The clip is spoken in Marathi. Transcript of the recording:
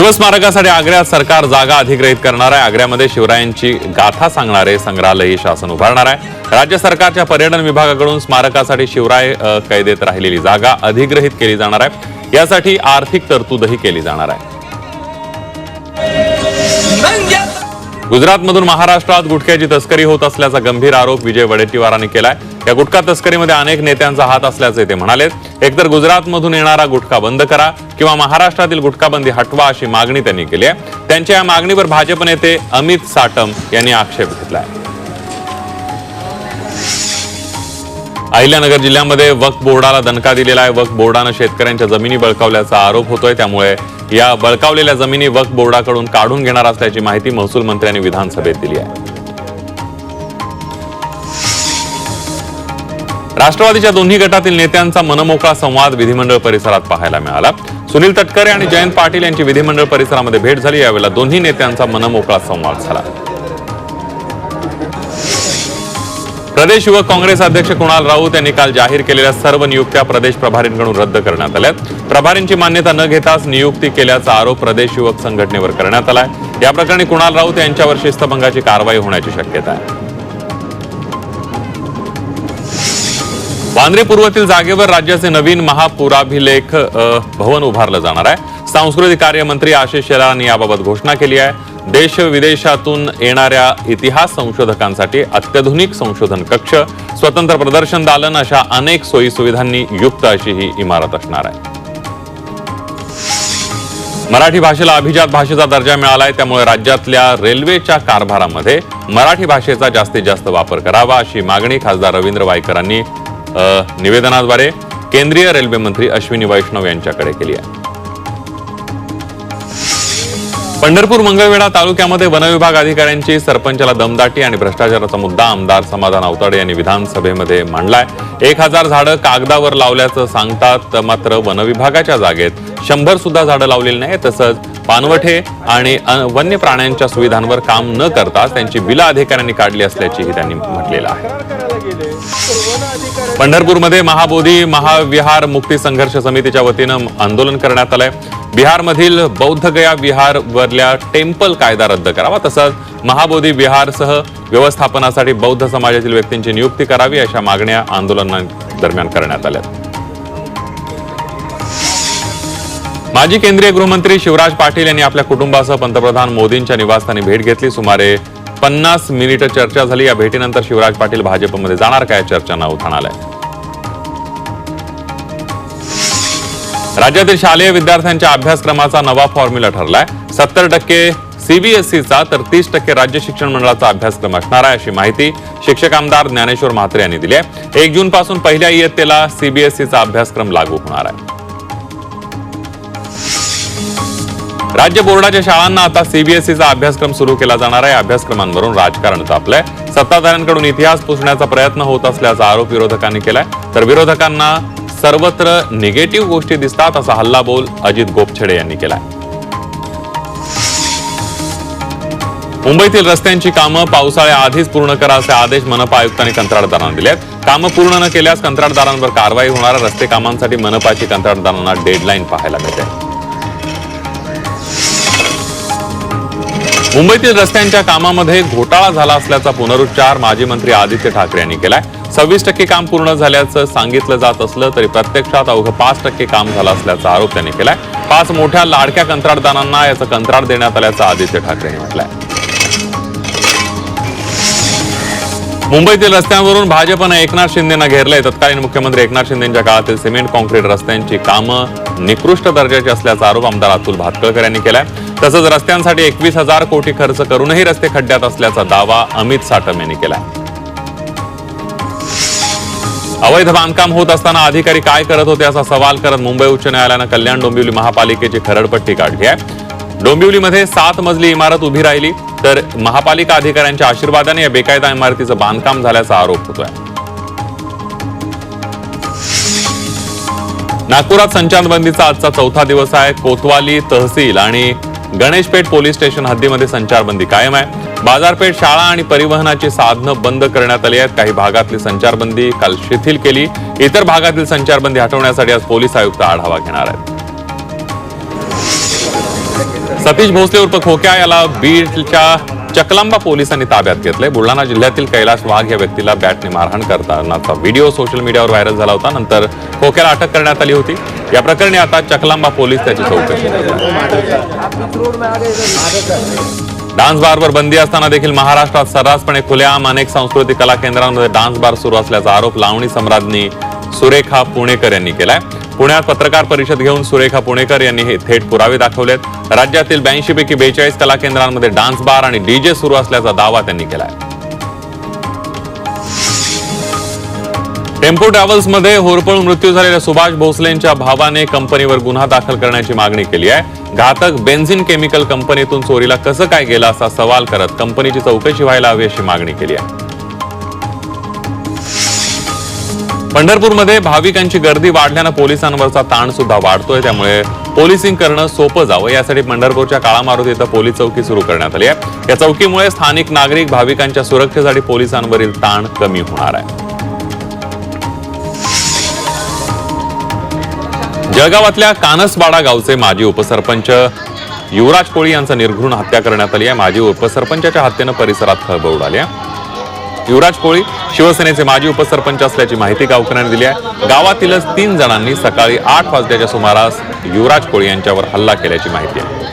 शिवस्मारकासाठी आग्र्यात सरकार जागा अधिग्रहित करणार आहे. आग्र्यामध्ये शिवरायांची गाथा सांगणारे संग्रहालयही शासन उभारणार आहे. राज्य सरकारच्या पर्यटन विभागाकडून स्मारकासाठी शिवराय कैदेत राहिलेली जागा अधिग्रहित केली जाणार आहे. यासाठी आर्थिक तरतूदही केली जाणार आहे. गुजरातमधून महाराष्ट्रात गुटख्याची तस्करी होत असल्याचा गंभीर आरोप विजय वडेट्टीवारांनी केलाय. या गुटखा तस्करीमध्ये अनेक नेत्यांचा हात असल्याचे ते म्हणाले एकतर गुजरातमधून येणारा गुटखा बंद करा किंवा महाराष्ट्रातील गुटखाबंदी हटवा अशी मागणी त्यांनी केली आहे. त्यांच्या या मागणीवर भाजप नेते अमित साटम यांनी आक्षेप घेतलाय. अहिल्यानगर जिल्ह्यामध्ये वक्फ बोर्डाला दणका दिलेला आहे. वक्फ बोर्डानं शेतकऱ्यांच्या जमिनी बळकावल्याचा आरोप होतोय. त्यामुळे या बळकावलेल्या जमिनी वक्फ बोर्डाकडून काढून घेणार असल्याची माहिती महसूल मंत्र्यांनी विधानसभेत दिली आहे. राष्ट्रवादीच्या दोन्ही गटातील नेत्यांचा मनमोकळा संवाद विधिमंडळ परिसरात पाहायला मिळाला. सुनील तटकरे आणि जयंत पाटील यांची विधिमंडळ परिसरामध्ये भेट झाली. यावेळेला दोन्ही नेत्यांचा मनमोकळा संवाद झाला. प्रदेश युवक काँग्रेस अध्यक्ष कुणाल राऊत यांनी काल जाहीर केलेल्या सर्व नियुक्त्या प्रदेश प्रभारींकडून रद्द करण्यात आल्या प्रभारींची मान्यता न घेताच नियुक्ती केल्याचा आरोप प्रदेश युवक संघटनेवर करण्यात आलाय. या प्रकरणी कुणाल राऊत यांच्यावर शिस्तभंगाची कारवाई होण्याची शक्यता आहे. वांद्रे पूर्वतील जागेवर राज्याचे नवीन महापुराभिलेख भवन उभारलं जाणार आहे. सांस्कृतिक कार्यमंत्री आशिष शेलारांनी याबाबत घोषणा केली आहे. देश विदेशातून येणाऱ्या इतिहास संशोधकांसाठी अत्याधुनिक संशोधन कक्ष स्वतंत्र प्रदर्शन दालन अशा अनेक सोयी सुविधांनी युक्त अशी ही इमारत असणार आहे. मराठी भाषेला अभिजात भाषेचा दर्जा मिळाला आहे त्यामुळे राज्यातल्या रेल्वेच्या कारभारामध्ये मराठी भाषेचा जास्तीत जास्त वापर करावा अशी मागणी खासदार रवींद्र वायकरांनी निवेदनाद्वारे केंद्रीय रेल्वे मंत्री अश्विनी वैष्णव यांच्याकडे केली आहे. पंढरपूर मंगळवेढा तालुक्यामध्ये वनविभाग अधिकाऱ्यांची सरपंचाला दमदाटी आणि भ्रष्टाचाराचा मुद्दा आमदार समाधान अवताडे यांनी विधानसभेमध्ये मांडलाय. एक हजार झाडं कागदावर लावल्याचं सांगतात मात्र वनविभागाच्या जागेत शंभर सुद्धा झाडं लावलेली नाही तसंच पानवठे आणि वन्य प्राण्यांच्या सुविधांवर काम न करता त्यांची बिलं अधिकाऱ्यांनी काढली असल्याचीही त्यांनी म्हटलेलं आहे. पंढरपूरमध्ये महाबोधी महाविहार मुक्ती संघर्ष समितीच्या वतीनं आंदोलन करण्यात आलंय. बिहारमधील बौद्धगया विहार वरल्या टेम्पल कायदा रद्द करावा तसंच महाबोधी विहारसह व्यवस्थापनासाठी बौद्ध समाजातील व्यक्तींची नियुक्ती करावी अशा मागण्या आंदोलनादरम्यान करण्यात आल्या माजी केंद्रीय गृहमंत्री शिवराज पाटील यांनी आपल्या कुटुंबासह पंतप्रधान मोदींच्या निवासस्थानी भेट घेतली. सुमारे पन्नास मिनिटं चर्चा झाली. या भेटीनंतर शिवराज पाटील भाजपमध्ये जाणार काय चर्चांना उधाण आलंय. राज्यातील शालेय विद्यार्थ्यांच्या अभ्यासक्रमाचा नवा फॉर्म्युला ठरलाय. सत्तर टक्के सीबीएसईचा तर तीस टक्के राज्य शिक्षण मंडळाचा अभ्यासक्रम असणार आहे अशी माहिती शिक्षक आमदार ज्ञानेश्वर म्हात्रे यांनी दिली आहे. एक जून पासून पहिल्या इयत्तेला सीबीएसईचा अभ्यासक्रम लागू होणार आहे. राज्य बोर्डाच्या शाळांना आता सीबीएसईचा अभ्यासक्रम सुरू केला जाणार आहे. अभ्यासक्रमांवरून राजकारण तापलंय. सत्ताधाऱ्यांकडून इतिहास पुसण्याचा प्रयत्न होत असल्याचा आरोप विरोधकांनी केलाय. तर विरोधकांना सर्वत्र निगेटिव्ह गोष्टी दिसतात असा हल्लाबोल अजित गोपछडे यांनी केलाय. मुंबईतील रस्त्यांची कामं पावसाळ्या आधीच पूर्ण करा असे आदेश मनपा आयुक्तांनी कंत्राटदारांना दिले आहेत कामं पूर्ण न केल्यास कंत्राटदारांवर कारवाई होणार रस्ते कामांसाठी मनपाची कंत्राटदारांना डेडलाईन पाहायला मिळते. मुंबईतील रस्त्यांच्या कामामध्ये घोटाळा झाला असल्याचा पुनरुच्चार माजी मंत्री आदित्य ठाकरे यांनी केलाय. सव्वीस टक्के काम पूर्ण झाल्याचं सांगितलं जात असलं तरी प्रत्यक्षात अवघं पाच टक्के काम झालं असल्याचा आरोप त्यांनी केलाय. पाच मोठ्या लाडक्या कंत्राटदारांना याचं कंत्राट देण्यात आल्याचं आदित्य ठाकरे यांनी म्हटलंय. मुंबईतील रस्त्यांवरून भाजपनं एकनाथ शिंदेना घेरलंय. तत्कालीन मुख्यमंत्री एकनाथ शिंदेच्या काळातील सिमेंट कॉन्क्रीट रस्त्यांची कामं निकृष्ट दर्जाची असल्याचा आरोप आमदार अतुल भातकळकर यांनी केलाय. तसंच रस्त्यांसाठी एकवीस हजार कोटी खर्च करूनही रस्ते खड्ड्यात असल्याचा दावा अमित साटम यांनी केलाय. अवैध बांधकाम होत असताना अधिकारी काय करत होते असा सवाल करत मुंबई उच्च न्यायालयानं कल्याण डोंबिवली महापालिकेची खरडपट्टी काढली आहे. डोंबिवलीमध्ये सात मजली इमारत उभी राहिली तर महापालिका अधिकाऱ्यांच्या आशीर्वादाने या बेकायदा इमारतीचं बांधकाम झाल्याचा आरोप होतोय. नागपुरात संचारबंदीचा आजचा चौथा दिवस आहे. कोतवाली तहसील आणि गणेशपेठ पोलीस स्टेशन हद्दीमध्ये संचारबंदी कायम आहे. बाजारपेठ शाळा आणि परिवहनाची साधनं बंद करण्यात आली आहेत. काही भागातली संचारबंदी काल शिथिल केली. इतर भागातील संचारबंदी हटवण्यासाठी आज पोलीस आयुक्त आढावा घेणार आहेत. सतीश भोसले उर्फ खोक्या याला बीडच्या चकलांबा पोलिसांनी ताब्यात घेतलंय. बुलढाणा जिल्ह्यातील कैलास वाघ या व्यक्तीला बॅटने मारहाण करतानाचा व्हिडिओ सोशल मीडियावर व्हायरल झाला होता. नंतर खोक्याला अटक करण्यात आली होती. या प्रकरणी आता चकलांबा पोलीस त्याची चौकशी डान्स बारवर बंदी असताना देखील महाराष्ट्रात सर्रासपणे खुलेआम अनेक सांस्कृतिक कला केंद्रांमध्ये डान्स बार सुरू असल्याचा आरोप लावणी सम्राज्ञी सुरेखा पुणेकर यांनी केलाय. पुण्यात पत्रकार परिषद घेऊन सुरेखा पुणेकर यांनी हे थेट पुरावे दाखवलेत. राज्यातील ब्याऐंशी पैकी बेचाळीस कला केंद्रांमध्ये डान्स बार आणि डीजे सुरू असल्याचा दावा त्यांनी केलाय. टेम्पो ट्रॅव्हल्समध्ये होरपळून मृत्यू झालेल्या सुभाष भोसलेंच्या भावाने कंपनीवर गुन्हा दाखल करण्याची मागणी केली आहे. घातक बेन्झिन केमिकल कंपनीतून चोरीला कसं काय गेलं असा सवाल करत कंपनीची चौकशी व्हायला हवी अशी मागणी केली आहे. पंढरपूरमध्ये भाविकांची गर्दी वाढल्यानं पोलिसांवरचा ताण सुद्धा वाढतोय. त्यामुळे पोलिसिंग करणं सोपं जावं. यासाठी पंढरपूरच्या काळा मारुती इथं पोलीस चौकी सुरू करण्यात आली आहे. या चौकीमुळे स्थानिक नागरिक भाविकांच्या सुरक्षेसाठी पोलिसांवरील ताण कमी होणार आहे. जळगावातल्या कानसवाडा गावचे माजी उपसरपंच युवराज कोळी यांचा निर्घृण हत्या करण्यात आली आहे. माजी उपसरपंचाच्या हत्येनं परिसरात खळबळ उडाली आहे. युवराज कोळी शिवसेनेचे माजी उपसरपंच असल्याची माहिती गावकऱ्यांनी दिली आहे. गावातीलच तीन जणांनी सकाळी आठ वाजल्याच्या सुमारास युवराज कोळी यांच्यावर हल्ला केल्याची माहिती आहे.